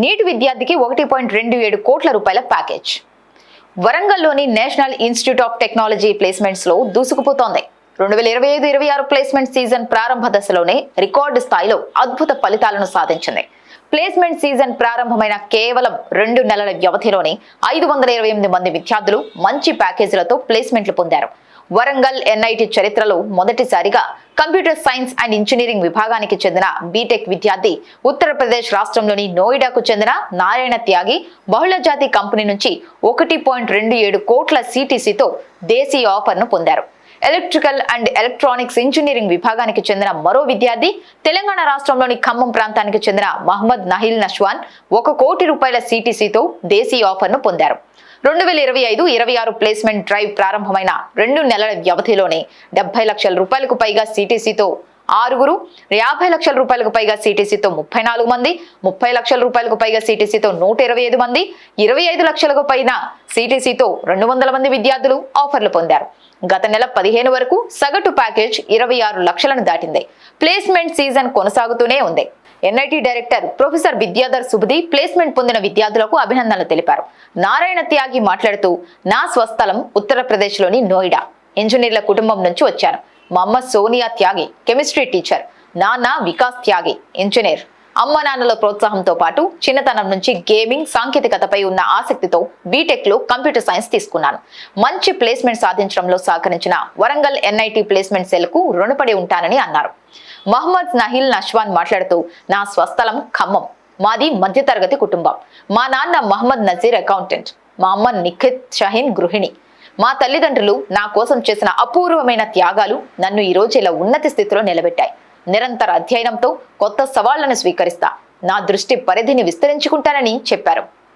నీటి విద్యార్థికి ఒకటి పాయింట్ రెండు ఏడు కోట్ల రూపాయల ప్యాకేజ్. వరంగల్లోని నేషనల్ ఇన్స్టిట్యూట్ ఆఫ్ టెక్నాలజీ ప్లేస్మెంట్స్లో దూసుకుపోతోంది. రెండు వేల ఇరవై ఐదు ఇరవై ఆరు ప్లేస్మెంట్ సీజన్ ప్రారంభ దశలోనే రికార్డు స్థాయిలో అద్భుత ఫలితాలను సాధించింది. ప్లేస్మెంట్ సీజన్ ప్రారంభమైన కేవలం రెండు నెలల వ్యవధిలోనే ఐదు వందల ఇరవై ఎనిమిది మంది విద్యార్థులు మంచి ప్యాకేజీలతో ప్లేస్మెంట్లు పొందారు. వరంగల్ ఎన్ఐటి చరిత్రలో మొదటిసారిగా కంప్యూటర్ సైన్స్ అండ్ ఇంజనీరింగ్ విభాగానికి చెందిన బీటెక్ విద్యార్థి ఉత్తరప్రదేశ్ రాష్ట్రంలోని నోయిడాకు చెందిన నారాయణ త్యాగి బహుళజాతి కంపెనీ నుంచి ఒకటి పాయింట్ రెండు ఏడు కోట్ల సిటీసీతో దేశీయ ఆఫర్ను పొందారు. ఎలక్ట్రికల్ అండ్ ఎలక్ట్రానిక్స్ ఇంజనీరింగ్ విభాగానికి చెందిన మరో విద్యార్థి తెలంగాణ రాష్ట్రంలోని ఖమ్మం ప్రాంతానికి చెందిన మహమ్మద్ నహిల్ నష్వాన్ ఒక కోటి రూపాయల సిటీసీతో దేశీయ ఆఫర్ను పొందారు. రెండు వేల ఇరవై ఐదు ఇరవై ఆరు ప్లేస్మెంట్ డ్రైవ్ ప్రారంభమైన రెండు నెలల వ్యవధిలోనే డెబ్బై లక్షల రూపాయలకు పైగా సిటీసీతో ఆరుగురు యాభై లక్షల రూపాయలకు పైగా సిటీసీతో ముప్పై నాలుగు మంది ముప్పై లక్షల రూపాయలకు పైగా సిటీసీతో నూట ఇరవై ఐదు మంది ఇరవై ఐదు లక్షలకు పైన సిటీసీతో రెండు వందల మంది విద్యార్థులు ఆఫర్లు పొందారు. గత నెల పదిహేను వరకు సగటు ప్యాకేజ్ ఇరవై ఆరు లక్షలను దాటింది. ప్లేస్మెంట్ సీజన్ కొనసాగుతూనే ఉంది. NIT director professor Vidyadhar Subudhi placement పొందిన విద్యార్థులకు అభినందనలు తెలిపారు. నారాయణ త్యాగి మాట్లాడుతూ నా స్వస్థలం ఉత్తరప్రదేశ్లోని నోయిడా. ఇంజనీర్ల కుటుంబం నుంచి వచ్చాను మా అమ్మ సోనియా త్యాగి కెమిస్ట్రీ టీచర్. నాన్న వికాస్ త్యాగి ఇంజనీర్. అమ్మ నాన్నల ప్రోత్సాహంతో పాటు చిన్నతనం నుంచి గేమింగ్ సాంకేతికతపై ఉన్న ఆసక్తితో బీటెక్లో కంప్యూటర్ సైన్స్ తీసుకున్నాను. మంచి ప్లేస్మెంట్ సాధించడంలో సహకరించిన వరంగల్ ఎన్ఐటి ప్లేస్మెంట్ సెల్కు రుణపడి ఉంటానని అన్నారు. మహమ్మద్ నహిల్ నష్వాన్ మాట్లాడుతూ నా స్వస్థలం ఖమ్మం. మాది మధ్యతరగతి కుటుంబం. మా నాన్న మహమ్మద్ నజీర్ అకౌంటెంట్ మా అమ్మ నిఖిత్ షహీన్ గృహిణి. మా తల్లిదండ్రులు నా కోసం చేసిన అపూర్వమైన త్యాగాలు నన్ను ఈ ఇలా ఉన్నత స్థితిలో నిలబెట్టాయి. నిరంతర అధ్యయనంతో కొత్త సవాళ్ళను స్వీకరిస్తా. నా దృష్టి పరిధిని విస్తరించుకుంటానని చెప్పారు.